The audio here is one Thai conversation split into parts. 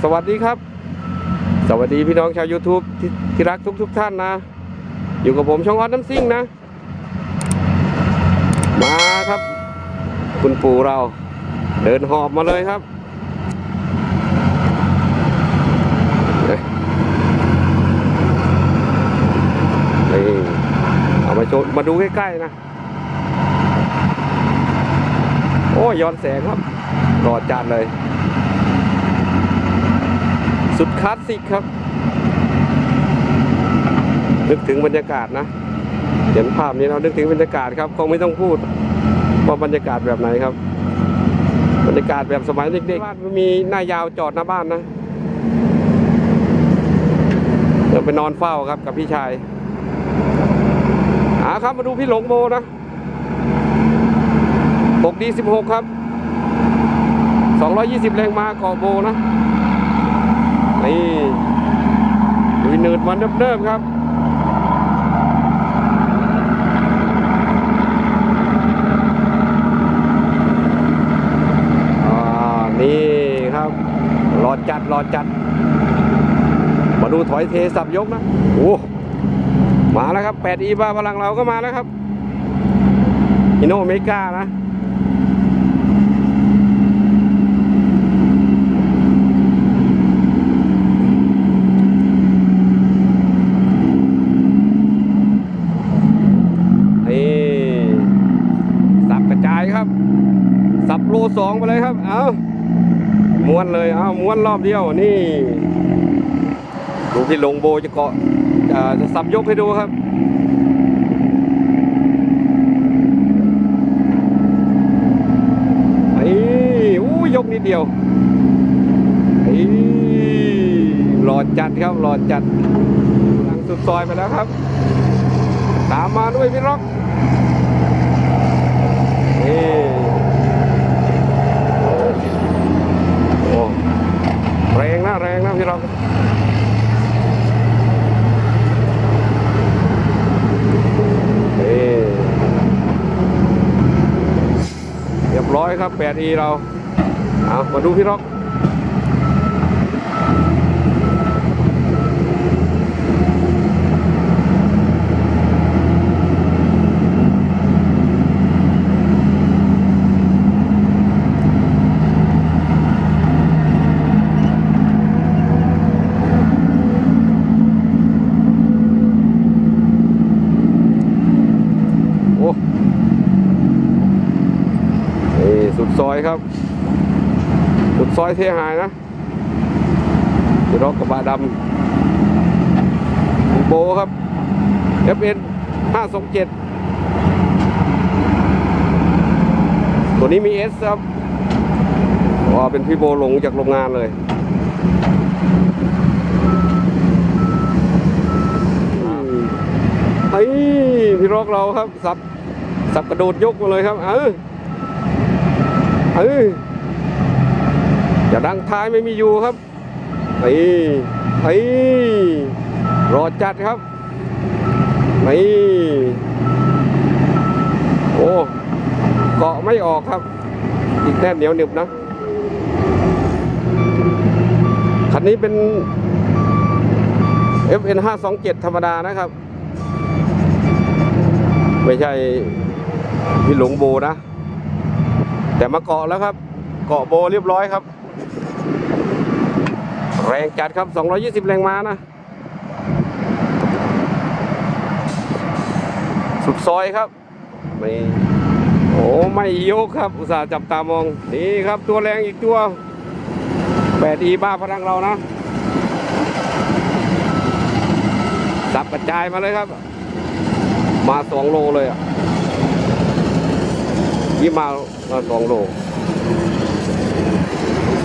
สวัสดีครับ สวัสดีพี่น้องชาว YouTube ทที่รักทุกทุกท่านนะ อยู่กับผมช่องออดน้ำซิ่งนะ มาครับ คุณปู่เรา เดินหอบมาเลยครับ นี่เอามาโชว์มาดูใกล้ๆนะ โอ้ยย้อนแสงครับรอจานเลย สุดคลาสสิกครับ นึกถึงบรรยากาศนะเห็นภาพนี้เรานึกถึงบรรยากาศครับคงไม่ต้องพูดว่าบรรยากาศแบบไหนครับ บรรยากาศแบบสมัยเด็กๆบ้านมีหน้ายาวจอดหน้าบ้านนะเดี๋ยวไปนอนเฝ้าครับกับพี่ชายอาครับมาดูพี่หลงโบนะ6ดี16 ครับ 220 แรงมาเกาะโบนะ นี่ลุยเนิดวันเดิมๆครับอ่านี่ครับรอจัดรอจัด มาดูถอยเทสับยกนะโอ้มาแล้วครับ 8 อีบาพลังเราก็มาแล้วครับอินโนอเมกานะ นี่สับกระจายครับ สองไปเลยครับ เอาม้วนเลยเอาม้วนรอบเดียวนี่ดูพี่ลงโบจะเกาะจะจะสับยกให้ดูครับไอ้อู้ยกนิดเดียวไอ้หลอดจัดครับหลอดจัดหลังสุดซอยไปแล้วครับ ตามมาด้วยพี่ร็อกนี่โอ้แรงนะแรงนะพี่ร็อกนี่เรียบร้อย ครับ 8E เราเอามาดูพี่ร็อก ซอยครับสุดซอยเทหายนะพี่ร็อกกระบะดำโบครับ FN 527 ตัวนี้มี S ครับอ๋อเป็นพี่โบลงจากโรงงานเลยไอ้พี่รอกเราครับ สับ สับกระโดดยกมาเลยครับ เออ เอออย่าดังท้ายไม่มีอยู่ครับไอ้ไอ้รอจัดครับไอ้โอ้เกาะไม่ออกครับ อีกแน่นเหนียวหนึบนะคันนี้เป็น FN 527ธรรมดานะครับ ไม่ใช่พี่หลงโบนะ แต่มาเกาะแล้วครับ เกาะโบเรียบร้อยครับ แรงจัดครับ 220 แรงม้านะ สุดซอยครับไม่โอ้ไม่ยกครับ อุตส่าห์จับตามอง นี่ครับตัวแรงอีกตัว 8 e บ้าพลังเรานะสับกระจายมาเลยครับ มาสองโลเลยอะ ยี่มามาสองโล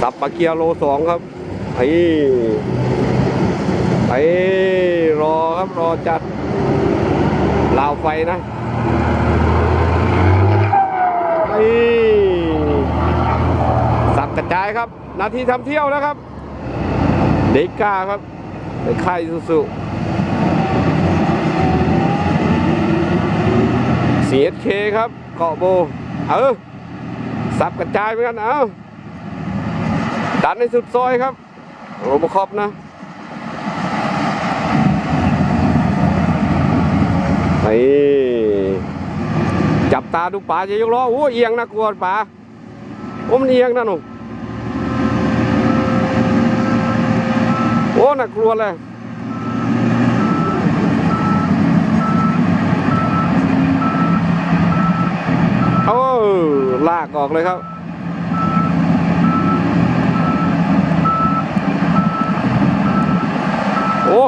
สับปลาเกียโลสองครับไอ้ไอ้รอครับรอจัดลาวไฟนะไอ้สับกระจายครับ นาทีทำเที่ยวแล้วครับ เด็กกล้าครับในค่ายสุๆ CSK ครับ เกาะโบ เออสับกระจายเหมือนกันเอาดันในสุดซอยครับโรบคอปนะนี่จับตาดูป่าจะยกล้อโอ้เอียงนะกลัวป่าโอ้มันเอียงนะหนูโอ้น่ากลัวเลยโอ้ลากออกเลยครับโอ้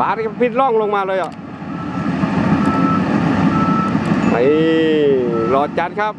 ปลาที่พิดล่องลงมาเลยอะไอ้รอจัดครับ